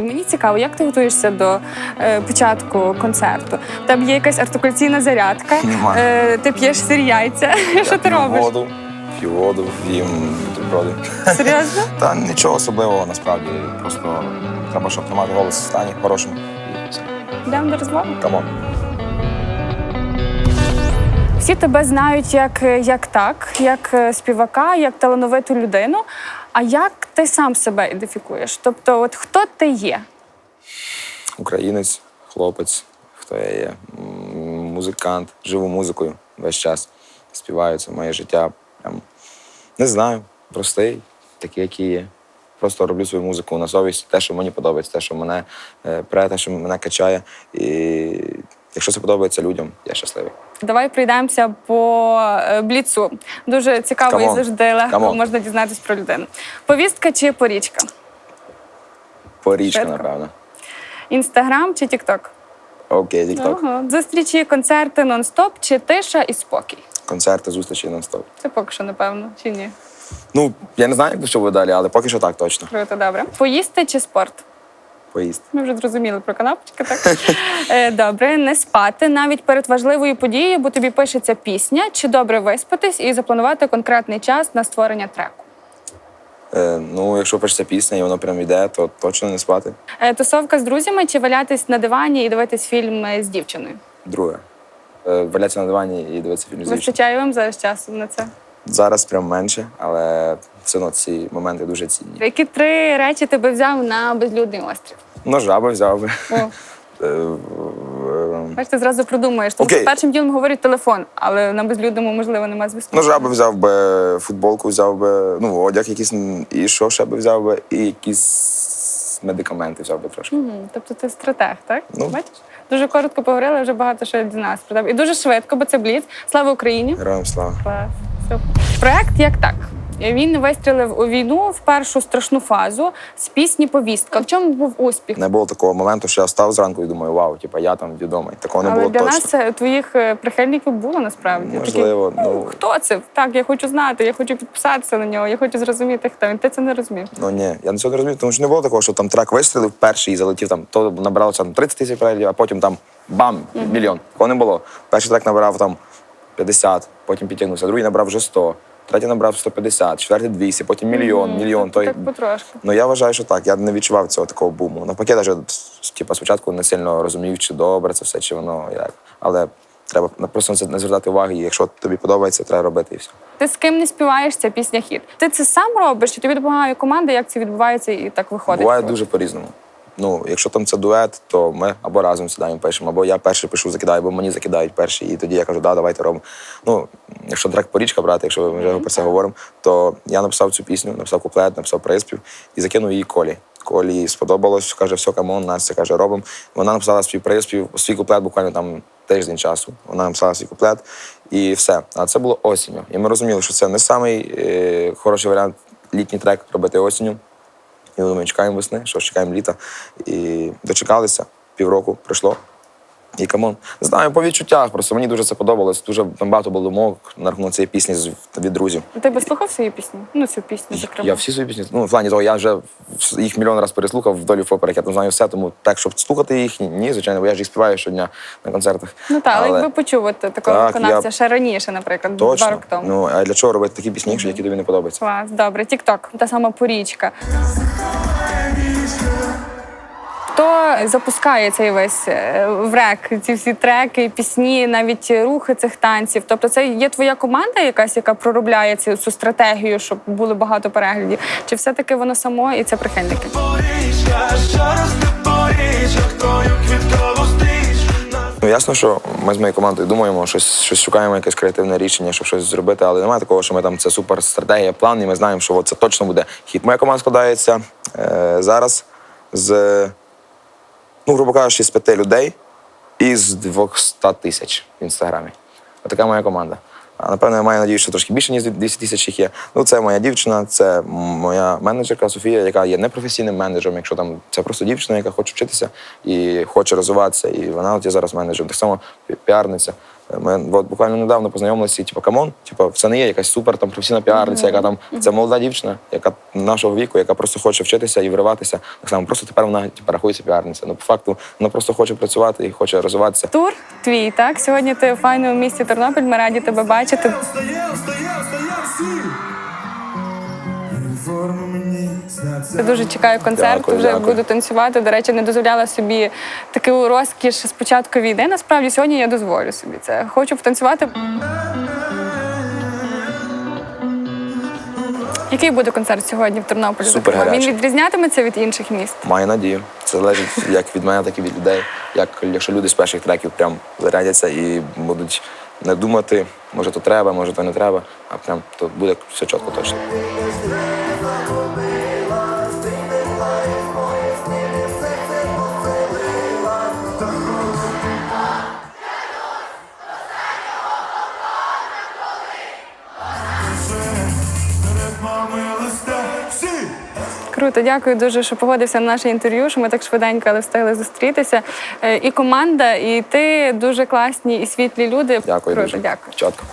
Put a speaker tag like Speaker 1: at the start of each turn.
Speaker 1: Мені цікаво, як ти готуєшся до е, початку концерту? Тебе є якась артикуляційна зарядка, е, ти п'єш сир яйця. Що ти робиш?
Speaker 2: Воду, п'ю воду, їм бутерброди.
Speaker 1: Серйозно?
Speaker 2: Та нічого особливого насправді. Просто треба, щоб тримати голос в стані хорошому.
Speaker 1: Йдемо до розмови.
Speaker 2: Камон.
Speaker 1: Всі тебе знають як, як так, як е, співака, як талановиту людину. А як ти сам себе ідентифікуєш? Тобто, от хто ти є?
Speaker 2: Українець, хлопець, хто я є. Музикант, живу музикою весь час. Співаю, це моє життя. Прям не знаю, простий, такий, який є. Просто роблю свою музику на совість, те, що мені подобається, те, що мене е, пре, те, що мене качає. І якщо це подобається людям, я щасливий.
Speaker 1: Давай пройдемося по е, бліцу. Дуже цікаво і завжди легко можна дізнатись про людину. Повістка чи порічка?
Speaker 2: Порічка,
Speaker 1: Швидко.
Speaker 2: напевно.
Speaker 1: Інстаграм чи Тікток?
Speaker 2: Окей, тік-ток.
Speaker 1: Ага. Зустрічі, концерти нон-стоп чи тиша і спокій?
Speaker 2: Концерти, зустрічі нон-стоп.
Speaker 1: Це поки що, напевно, чи ні?
Speaker 2: Ну, я не знаю, як що буде далі, але поки що так точно.
Speaker 1: Круто, добре. Поїсти чи спорт?
Speaker 2: Поїзд.
Speaker 1: Ми вже зрозуміли про канапочки, так? Е, Добре, не спати навіть перед важливою подією, бо тобі пишеться пісня, чи добре виспатись і запланувати конкретний час на створення треку.
Speaker 2: Е, ну, якщо пишеться пісня і воно прям йде, то точно не спати.
Speaker 1: Е, Тусовка з друзями чи валятись на дивані і дивитись фільм е, з дівчиною?
Speaker 2: Друге. Е, валятися на дивані і дивитися фільм з дівчиною.
Speaker 1: Вистачає вам зараз часу на це?
Speaker 2: Зараз прям менше, але все одно ці моменти дуже цінні.
Speaker 1: Які три речі ти би взяв на безлюдний острів?
Speaker 2: Ну, жаби взяв би. Е, е,
Speaker 1: бачите, зразу придумаєш. Тому
Speaker 2: Окей.
Speaker 1: першим ділом говорить телефон, але на безлюдному, можливо, немає зв'язку.
Speaker 2: Ну, жаби взяв би, футболку взяв би, ну, одяг якийсь, і що ще би взяв би, і якісь медикаменти взяв би трошки.
Speaker 1: Мгм, Тобто ти стратег, так?
Speaker 2: Ну.
Speaker 1: Бачиш? Дуже коротко поговорили, вже багато що дізналась про тебе. І дуже швидко, бо це бліц. Слава Україні!
Speaker 2: Героям слава.
Speaker 1: Клас. Проект як так. Він вистрілив у війну в першу страшну фазу з пісні Повістка. В чому був успіх?
Speaker 2: Не було такого моменту, що я став зранку і думаю, вау, типа я там вдома. Такого не
Speaker 1: Але
Speaker 2: було
Speaker 1: для
Speaker 2: точно.
Speaker 1: нас е, твоїх е, прихильників було насправді.
Speaker 2: Можливо,
Speaker 1: Такі,
Speaker 2: ну-
Speaker 1: хто це? Так, я хочу знати, я хочу підписатися на нього, я хочу зрозуміти, хто він. Ти це не розумів.
Speaker 2: Ну ні, я нічого не розумію, тому що не було такого, що там трек вистрілив перший і залетів там, то набиралося там 30 тисяч переглядів, а потім там бам, мільйон. Такого не було. Перший трек набирав там 50, потім підтягнувся, другий набрав вже 100, третій набрав 150, четвертий 200, потім мільйон,
Speaker 1: Мгм.
Speaker 2: мільйон.
Speaker 1: Тобто
Speaker 2: Той...
Speaker 1: Так потрошку.
Speaker 2: Ну я вважаю, що так. Я не відчував цього такого буму. Навпаки, навіть типу, спочатку не сильно розумів, чи добре це все, чи воно як. Але треба на- просто на це не звертати уваги. І якщо тобі подобається, треба робити і все.
Speaker 1: Ти з ким не співаєш, ця пісня хіт. Ти це сам робиш, чи тобі допомагає команда, як це відбувається і так виходить?
Speaker 2: Буває дуже по-різному. Ну, якщо там це дует, то ми або разом сідаємо пишемо, або я перший пишу, закидаю, або мені закидають перший, і тоді я кажу, да, давайте робимо. Ну, якщо трек порічка брати, якщо ми вже про це говоримо, то я написав цю пісню, написав куплет, написав приспів і закинув її колі. Колі сподобалось, каже, все, камон, Настя каже, робимо. Вона написала свій приспів, свій куплет буквально там тиждень часу. Вона написала свій куплет і все. А це було осінню. І ми розуміли, що це не самий е, хороший варіант літній трек робити осінню. І ми думаємо, чекаємо весни, що чекаємо літа. І дочекалися, півроку пройшло. І камон. Не знаю, по відчуттях. Просто мені дуже це подобалось. Дуже багато було думок на рахунок цієї пісні з- від друзів.
Speaker 1: Ти би слухав свої пісні? Ну, цю пісню, зокрема.
Speaker 2: Я всі свої пісні, ну в плані того, я вже їх мільйон разів переслухав вдолі поперек. Я там знаю все, тому так, щоб слухати їх, ні, ні, звичайно, бо я ж їх співаю щодня на концертах.
Speaker 1: Ну так, але якби почув от такого
Speaker 2: Так,
Speaker 1: виконавця
Speaker 2: я-
Speaker 1: ще раніше, наприклад, два
Speaker 2: Точно.
Speaker 1: роки тому.
Speaker 2: Ну а для чого робити такі пісні, якщо які тобі не подобаються?
Speaker 1: Клас, добре. Тік-ток, та сама порічка. Хто запускає цей весь е, врек, ці всі треки, пісні, навіть рухи цих танців? Тобто, це є твоя команда якась, яка проробляє цю, цю стратегію, щоб було багато переглядів? Чи все-таки воно само і це прихильники?
Speaker 2: Ну, ясно, що ми з моєю командою думаємо, щось, щось шукаємо, якесь креативне рішення, щоб щось зробити, але немає такого, що ми там це супер стратегія, план, і ми знаємо, що от це точно буде хід. Моя команда складається е, зараз з, ну, грубо кажучи, з п'яти людей із з 200 тисяч в інстаграмі. Отака моя команда. А напевно, я маю надію, що трошки більше, ніж 200 тисяч їх є. Ну, це моя дівчина, це моя менеджерка Софія, яка є непрофесійним менеджером, якщо там це просто дівчина, яка хоче вчитися і хоче розвиватися. І вона от є зараз менеджером. Так само піарниця. Ми от буквально недавно познайомилися, і типу, камон, типу, це не є якась супер там професійна піарниця, яка там це молода дівчина, яка нашого віку, яка просто хоче вчитися і вириватися. Так само, просто тепер вона типу, рахується піарниця. Ну, по факту, вона просто хоче працювати і хоче розвиватися.
Speaker 1: Тур твій, так? Сьогодні ти у файному місті Тернопіль. Ми раді тебе бачити.
Speaker 3: Встаєм, встаєм, встаєм
Speaker 1: Я дуже чекаю концерту,
Speaker 2: Дякую,
Speaker 1: вже
Speaker 2: дякую.
Speaker 1: буду танцювати. До речі, не дозволяла собі таку розкіш з початку війни. Насправді сьогодні я дозволю собі це. Хочу потанцювати. Який буде концерт сьогодні в Тернополі?
Speaker 2: Супер
Speaker 1: зокрема? Він відрізнятиметься від інших міст.
Speaker 2: Маю надію. Це залежить як від мене, так і від людей. Як якщо люди з перших треків прям зарядяться і будуть не думати, може то треба, може то не треба, а прям то буде все чітко точно.
Speaker 1: Круто, дякую дуже, що погодився на наше інтерв'ю. Що ми так швиденько, але встигли зустрітися. Е, І команда, і ти дуже класні і світлі люди.
Speaker 2: Дякую
Speaker 1: Круто,
Speaker 2: дуже.
Speaker 1: дякую.
Speaker 2: Чітко.